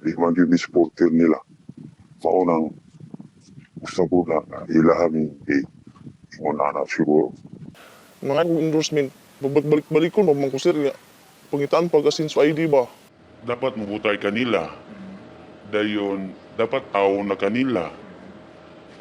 Di man yun supporter nila. Maunang gusto ko na ilahami eh. Muna na siguro. Mga endorsement, babalik-balik ko naman ko sir. Pangitaan pag asinso ID ba? dapat mabutay kanila. Dayon, dapat tao na kanila.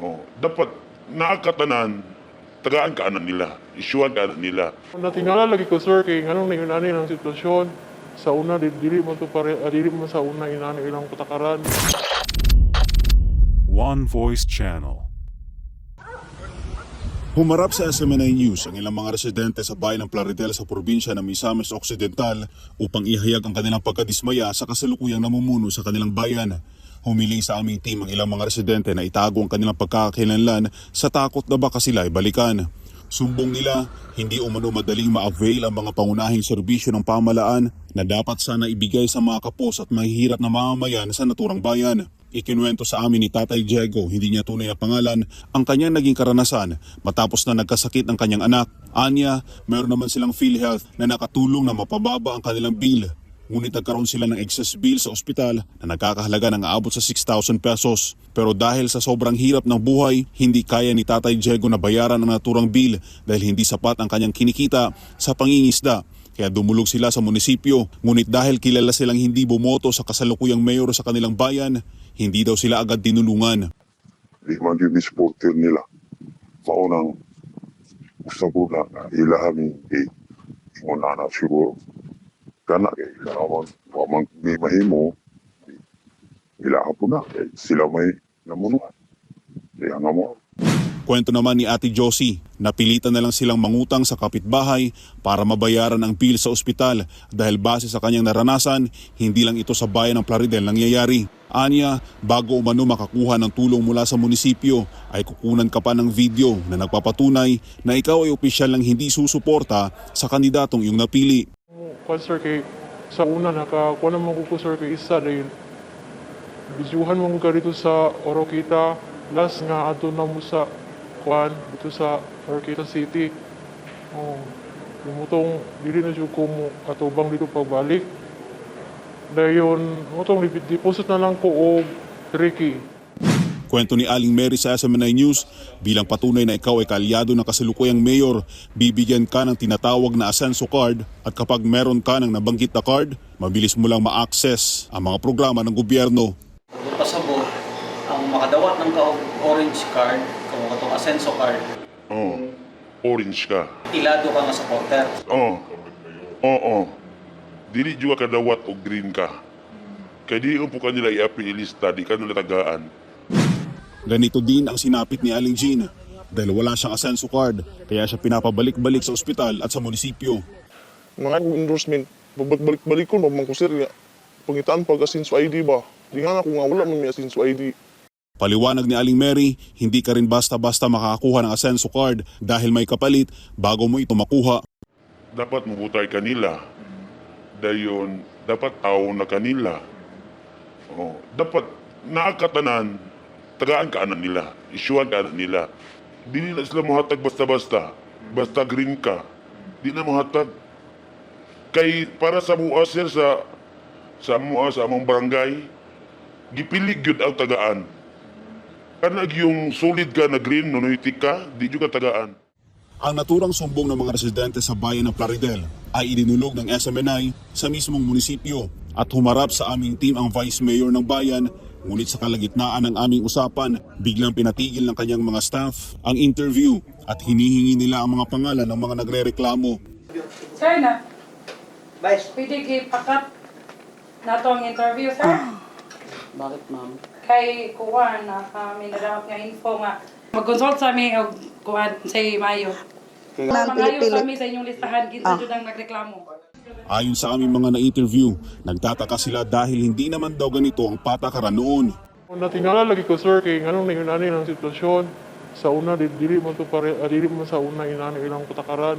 Oh, dapat nakakatanan, tagaan ka anan nila, isyuan ka anan nila. Natingala lagi ko sir kay nganong nayunani ng sitwasyon. Sa una di- dili man to pare ah, dili man sa una inani ilang patakaran. One Voice Channel. Humarap sa SMNI News ang ilang mga residente sa bayan ng Plaridel sa probinsya ng Misamis Occidental upang ihayag ang kanilang pagkadismaya sa kasalukuyang namumuno sa kanilang bayan. Humiling sa aming team ang ilang mga residente na itago ang kanilang pagkakakilanlan sa takot na baka sila ay balikan. Sumbong nila, hindi umano madaling ma-avail ang mga pangunahing serbisyo ng pamalaan na dapat sana ibigay sa mga kapos at mahihirap na mamamayan sa naturang bayan. Ikinuwento sa amin ni Tatay Diego, hindi niya tunay na pangalan, ang kanyang naging karanasan matapos na nagkasakit ang kanyang anak. Anya, meron naman silang PhilHealth na nakatulong na mapababa ang kanilang bill. Ngunit nagkaroon sila ng excess bill sa ospital na nagkakahalaga ng aabot sa 6,000 pesos. Pero dahil sa sobrang hirap ng buhay, hindi kaya ni Tatay Diego na bayaran ang naturang bill dahil hindi sapat ang kanyang kinikita sa pangingisda. Kaya dumulog sila sa munisipyo. Ngunit dahil kilala silang hindi bumoto sa kasalukuyang mayor sa kanilang bayan, hindi daw sila agad tinulungan. Di man yun supporter nila. Maunang gusto ko na ilahami eh. Muna na siguro. Kana kay ilawan. Wamang may mahimo. Ilaha po na. Eh, sila may namunuan. Kaya nga mo. Kwento naman ni Ate Josie, napilitan na lang silang mangutang sa kapitbahay para mabayaran ang bill sa ospital dahil base sa kanyang naranasan, hindi lang ito sa bayan ng Plaridel nangyayari. Anya, bago umano makakuha ng tulong mula sa munisipyo, ay kukunan ka pa ng video na nagpapatunay na ikaw ay opisyal ng hindi susuporta sa kandidatong iyong napili. Kwan sir kay sa una nakakuha naman ko ko sir kay isa dahil bidyuhan mo ka dito sa Orokita last nga ato na mo sa kwan dito sa Orokita City. Oh, lumutong dili na siya ko mo atubang dito pagbalik. Dayon, mutong deposit na lang ko og Ricky. Kwento ni Aling Mary sa SMNI News, bilang patunay na ikaw ay kaalyado ng kasalukuyang mayor, bibigyan ka ng tinatawag na Asenso card at kapag meron ka ng nabanggit na card, mabilis mo lang ma-access ang mga programa ng gobyerno. Pasabot, ang makadawat ng ka-orange card, kung itong Asenso card, Oh, orange ka. ilado ka nga supporter. Oh, oo. Oh, Dili juga kadawat o green ka. Kaya di po kanila i-api ilista, di kanila tagaan. Ganito din ang sinapit ni Aling Jean dahil wala siyang Asenso card kaya siya pinapabalik-balik sa ospital at sa munisipyo. Mga endorsement, babalik-balik ko naman ko sir. Pangitaan pag asinso ID ba? Di nga ako nga wala man may asinso ID. Paliwanag ni Aling Mary, hindi ka rin basta-basta makakakuha ng Asenso card dahil may kapalit bago mo ito makuha. Dapat mabutay kanila. Dayon, dapat tao na kanila. Oh, dapat nakakatanan, tagaan ka anan nila, isyuan ka anan nila. Di na sila mahatag basta-basta. Basta green ka. Di na mahatag. Kay para sa mua sir sa sa mua sa among barangay, gipilig yun ang tagaan. Kanag yung solid ka na green, nonoitik ka, di juga tagaan. Ang naturang sumbong ng mga residente sa bayan ng Plaridel ay idinulog ng SMNI sa mismong munisipyo at humarap sa aming team ang Vice Mayor ng bayan ngunit sa kalagitnaan ng aming usapan, biglang pinatigil ng kanyang mga staff ang interview at hinihingi nila ang mga pangalan ng mga nagrereklamo. Sir na. Vice. Pwede gipakat na ang interview, sir. Bakit, ma'am? Kay kuwan na kami nadawat nga info nga mag-consult sa mi og kuwan sa Mayo. Nang Mangayo pili-pili. sa mi sa inyong listahan kinsa jud ang nagreklamo. Ayon sa aming mga na-interview, nagtataka sila dahil hindi naman daw ganito ang patakaran noon. Natingala lagi ko sir kay nganong nayunani ng sitwasyon. Sa una di- dili man to pare ah, dili man sa una inani ilang patakaran.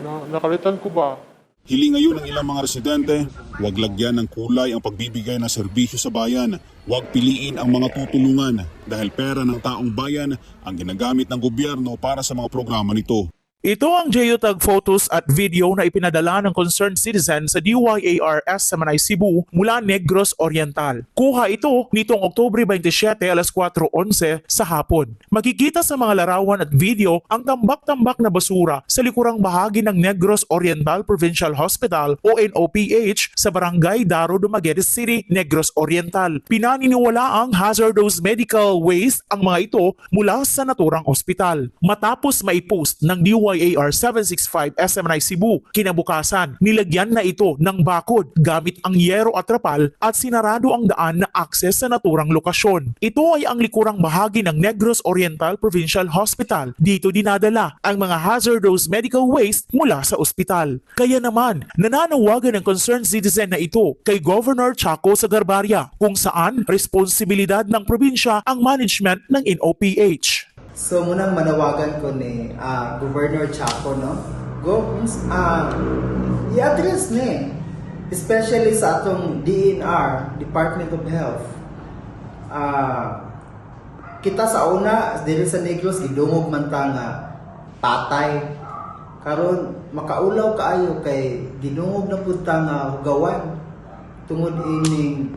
Na nakalitan ko ba? Hiling ngayon ng ilang mga residente, huwag lagyan ng kulay ang pagbibigay ng serbisyo sa bayan. Huwag piliin ang mga tutulungan dahil pera ng taong bayan ang ginagamit ng gobyerno para sa mga programa nito. Ito ang geotag photos at video na ipinadala ng concerned citizen sa DYARS sa Manay Cebu mula Negros Oriental. Kuha ito nitong Oktubre 27 alas 4.11 sa hapon. Makikita sa mga larawan at video ang tambak-tambak na basura sa likurang bahagi ng Negros Oriental Provincial Hospital o NOPH sa Barangay Daro, Dumaguete City, Negros Oriental. Pinaniniwala ang hazardous medical waste ang mga ito mula sa naturang ospital. Matapos maipost ng DYAR 765 SMNI Cebu, kinabukasan nilagyan na ito ng bakod gamit ang yero at trapal at sinarado ang daan na akses sa naturang lokasyon. Ito ay ang likurang bahagi ng Negros Oriental Provincial Hospital. Dito dinadala ang mga hazardous medical waste mula sa ospital. Kaya naman, nananawagan ng concerned citizen na ito kay Governor Chaco Sagarbaria kung saan responsibilidad ng probinsya ang management ng NOPH. So munang manawagan ko ni ah, Governor Chaco no. Go ah i-address ni especially sa atong DNR, Department of Health. Ah kita sa una dili sa Negros gidungog man ta nga patay karon makaulaw kaayo kay gidungog na pud nga hugawan tungod ining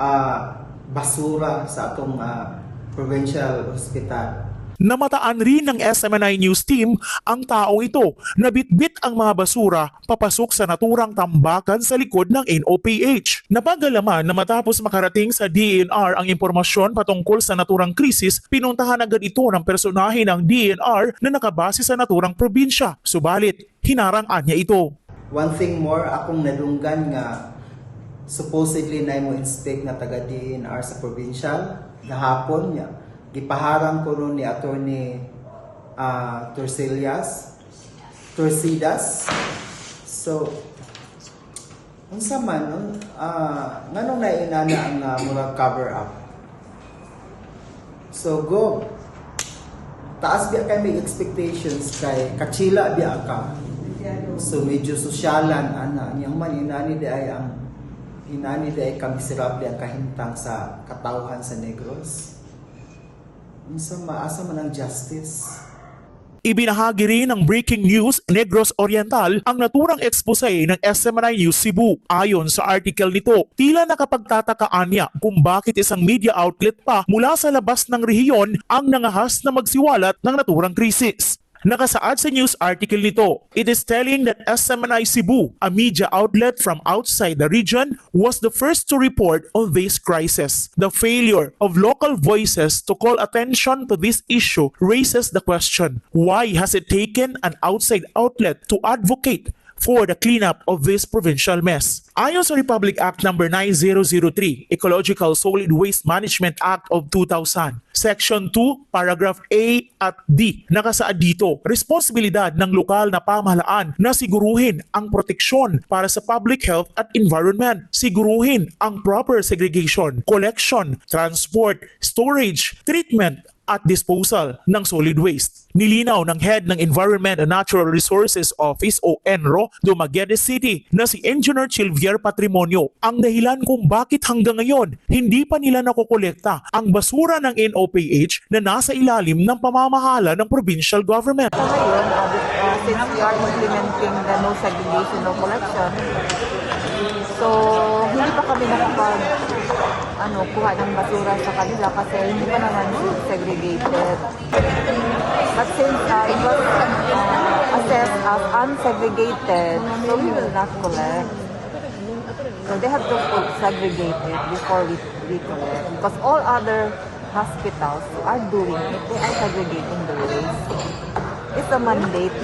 ah, basura sa atong ah, provincial hospital. Namataan rin ng SMNI News Team ang taong ito na bitbit ang mga basura papasok sa naturang tambakan sa likod ng NOPH. Napagalaman na matapos makarating sa DNR ang impormasyon patungkol sa naturang krisis, pinuntahan agad ito ng personahe ng DNR na nakabase sa naturang probinsya. Subalit, hinarang-an niya ito. One thing more, akong nadunggan nga supposedly na mo inspect na taga DNR sa provincial gahapon niya. Gipaharang ko nun ni attorney uh, Torsillas, Torsidas. So, unsa man nun, uh, nganong nainana ang uh, murag cover up. So, go. Taas biya kay expectations kay kachila biya ka. So medyo sosyalan ana niyang man inani di ay ang inani di ay kamiserable ang kahintang sa katawhan sa Negros. Unsa maasa man ang justice? Ibinahagi rin ng Breaking News Negros Oriental ang naturang expose ng SMNI News Cebu. Ayon sa article nito, tila nakapagtatakaan niya kung bakit isang media outlet pa mula sa labas ng rehiyon ang nangahas na magsiwalat ng naturang krisis. Nakasaad sa news article nito, it is telling that SMNI Cebu, a media outlet from outside the region, was the first to report on this crisis. The failure of local voices to call attention to this issue raises the question, why has it taken an outside outlet to advocate for the cleanup of this provincial mess. Ayon sa Republic Act No. 9003, Ecological Solid Waste Management Act of 2000, Section 2, Paragraph A at D, nakasaad dito, responsibilidad ng lokal na pamahalaan na siguruhin ang proteksyon para sa public health at environment, siguruhin ang proper segregation, collection, transport, storage, treatment, at disposal ng solid waste. Nilinaw ng head ng Environment and Natural Resources Office o ENRO, Dumaguete City na si Engineer Chilvier Patrimonio ang dahilan kung bakit hanggang ngayon hindi pa nila nakokolekta ang basura ng NOPH na nasa ilalim ng pamamahala ng provincial government. Sa ngayon, uh, since we are implementing the no segregation no collection, so hindi pa kami nakapag ano, kuha ng basura sa kanila kasi hindi pa naman segregated. But since uh, it was uh, assessed as unsegregated, so we will not collect. So they have to segregate it before we, we collect. Because all other hospitals are doing it. They are segregating the waste. It's a mandate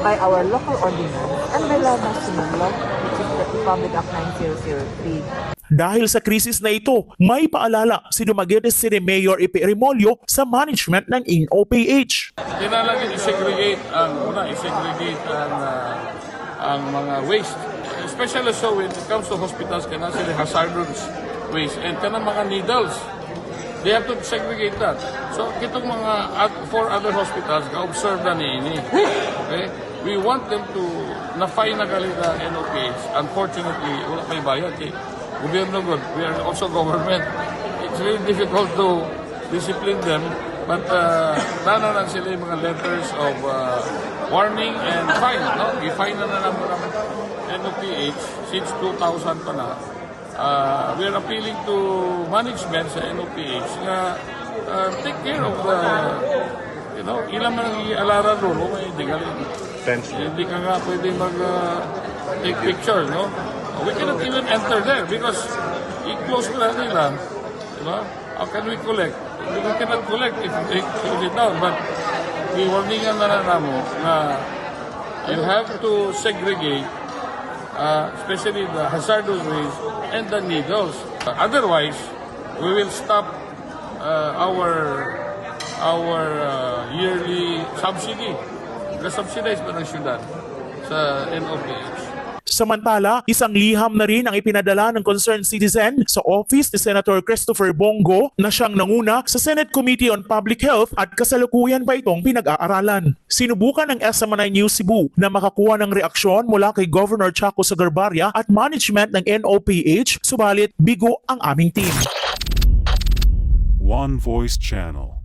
by our local ordinance and by the national law, Republic Act 9003. Dahil sa krisis na ito, may paalala si Dumaguete City Mayor Ipe Remolyo sa management ng NOPH. Kailangan i-segregate ang una, i-segregate ang ah, ang mga waste. Especially so when it comes to hospitals kana sila hazardous waste and kana mga needles. They have to segregate that. So kitong mga at four other hospitals ga-observe na ni ini. Okay? We want them to na-fine na NOPH. Unfortunately, wala may bayad eh. Gobyerno good. We are also government. It's really difficult to discipline them But uh, nana lang sila yung mga letters of uh, warning and fine. No? I-fine na na naman ng NOPH since 2000 pa na. Uh, we are appealing to management sa NOPH na uh, take care of the you know, ilan man ang ialaran doon, kung hindi galing. Hindi ka nga pwede mag uh, take picture, no? We cannot even enter there because i-close na nila. Know? How can we collect? We cannot collect if they close it down. But i-warningan na na namo na you have to segregate uh, especially the hazardous waste and the needles. otherwise, we will stop uh, our our uh, yearly subsidy. Na-subsidize pa ng syudad sa NOPH. Samantala, isang liham na rin ang ipinadala ng concerned citizen sa office ni Senator Christopher Bongo na siyang nanguna sa Senate Committee on Public Health at kasalukuyan pa itong pinag-aaralan. Sinubukan ng SMNI News Cebu na makakuha ng reaksyon mula kay Governor Chaco Sagarbarria at management ng NOPH, subalit bigo ang aming team. One Voice Channel.